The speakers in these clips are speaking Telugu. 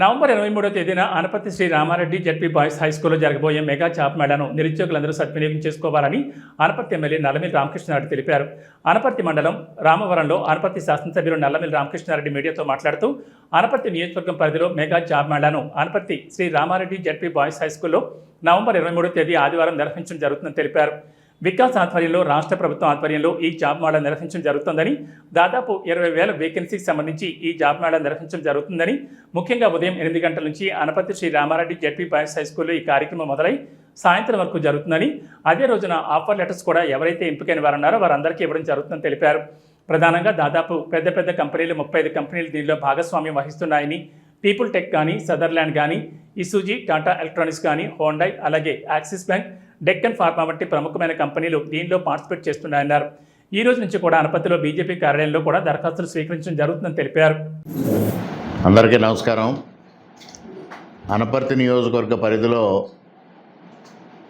నవంబర్ ఇరవై మూడో తేదీన Anaparthi Sri Ramareddy Z P boys high స్కూల్లో జరగబోయే మెగా చాప్ మేళాను నిరుద్యోగులందరూ సద్వినియోగం చేసుకోవాలని ఆనపర్తి ఎమ్మెల్యే నల్లమిల్లి రామకృష్ణారెడ్డి తెలిపారు. ఆనపర్తి మండలం రామవరంలో ఆనపత్తి శాసనసభ్యులు నల్లమిల్లి రామకృష్ణారెడ్డి మీడియాతో మాట్లాడుతూ ఆనపర్తి నియోజకవర్గం పరిధిలో mega job మేళాను Anaparthi Sri Ramareddy Z P boys high స్కూల్లో నవంబర్ ఇరవై మూడో తేదీ ఆదివారం నిర్వహించడం జరుగుతుందని తెలిపారు. వికాస్ ఆధ్వర్యంలో రాష్ట్ర ప్రభుత్వం ఆధ్వర్యంలో ఈ జాబ్ మేళా నిర్వహించడం జరుగుతుందని దాదాపు ఇరవై వేల వేకెన్సీకి సంబంధించి ఈ జాబ్ మేళా నిర్వహించడం జరుగుతుందని ముఖ్యంగా ఉదయం ఎనిమిది గంటల నుంచి Anaparthi Sri Ramareddy Z P boys high స్కూల్లో ఈ కార్యక్రమం మొదలై సాయంత్రం వరకు జరుగుతుందని అదే రోజున ఆఫర్ లెటర్స్ కూడా ఎవరైతే ఎంపికైన వారు ఉన్నారో వారందరికీ ఇవ్వడం జరుగుతుందని తెలిపారు. ప్రధానంగా దాదాపు పెద్ద పెద్ద కంపెనీలు ముప్పై ఐదు కంపెనీలు దీనిలో భాగస్వామ్యం వహిస్తున్నాయని పీపుల్ టెక్ కానీ సదర్లాండ్ కానీ ఇసూజీ టాటా ఎలక్ట్రానిక్స్ కానీ హోండై అలాగే యాక్సిస్ బ్యాంక్ డెక్కన్ ఫార్మా వంటి ప్రముఖమైన కంపెనీలు దీనిలో పార్టిసిపేట్ చేస్తున్నాయన్నారు. ఈ రోజు నుంచి కూడా అనపతిలో బీజేపీ కార్యాలయంలో కూడా దరఖాస్తులు స్వీకరించడం జరుగుతుందని తెలిపారు. అందరికీ నమస్కారం. అనపర్తి నియోజకవర్గ పరిధిలో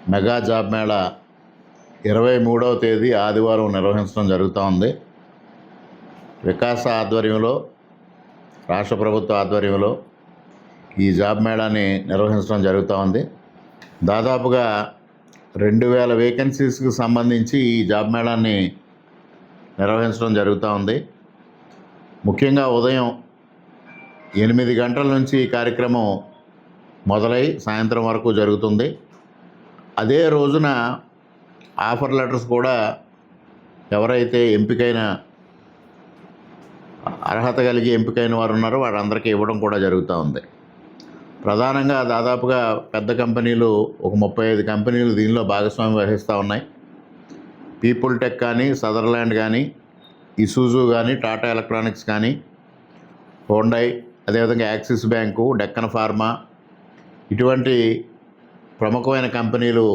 మెగా జాబ్ మేళా ఇరవై మూడవ తేదీ ఆదివారం నిర్వహించడం జరుగుతూ ఉంది. వికాస ఆధ్వర్యంలో రాష్ట్ర ప్రభుత్వ ఆధ్వర్యంలో ఈ జాబ్ మేళాని నిర్వహించడం జరుగుతూ ఉంది. దాదాపుగా రెండు వేల వేకెన్సీస్కి సంబంధించి ఈ జాబ్ మేళాన్ని నిర్వహించడం జరుగుతూ ఉంది. ముఖ్యంగా ఉదయం ఎనిమిది గంటల నుంచి ఈ కార్యక్రమం మొదలై సాయంత్రం వరకు జరుగుతుంది. అదే రోజున ఆఫర్ లెటర్స్ కూడా ఎవరైతే ఎంపికైన అర్హత కలిగి ఎంపికైన వారు ఉన్నారో వాళ్ళందరికీ ఇవ్వడం కూడా జరుగుతూ ఉంది. ప్రధానంగా దాదాపుగా పెద్ద కంపెనీలు ఒక ముప్పై ఐదు కంపెనీలు దీనిలో భాగస్వామ్యం వహిస్తూ ఉన్నాయి. పీపుల్ టెక్ కానీ సదర్లాండ్ కానీ ఇసూజు కానీ టాటా ఎలక్ట్రానిక్స్ కానీ హోండై అదేవిధంగా యాక్సిస్ బ్యాంకు డెక్కన్ ఫార్మా ఇటువంటి ప్రముఖమైన కంపెనీలు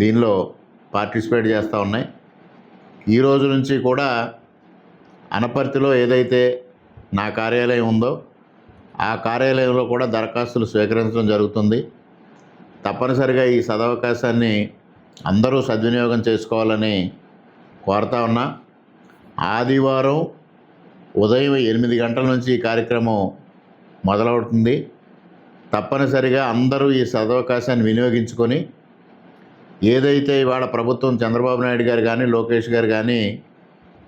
దీనిలో పార్టిసిపేట్ చేస్తూ ఉన్నాయి. ఈ రోజు నుంచి కూడా అనపర్తిలో ఏదైతే నా కార్యాలయం ఉందో ఆ కార్యాలయంలో కూడా దరఖాస్తులు స్వీకరించడం జరుగుతుంది. తప్పనిసరిగా ఈ సదవకాశాన్ని అందరూ సద్వినియోగం చేసుకోవాలని కోరుతా ఉన్నా. ఆదివారం ఉదయం ఎనిమిది గంటల నుంచి ఈ కార్యక్రమం మొదలవుతుంది. తప్పనిసరిగా అందరూ ఈ సదవకాశాన్ని వినియోగించుకొని ఏదైతే ఇవాళ ప్రభుత్వం చంద్రబాబు నాయుడు గారు కానీ లోకేష్ గారు కానీ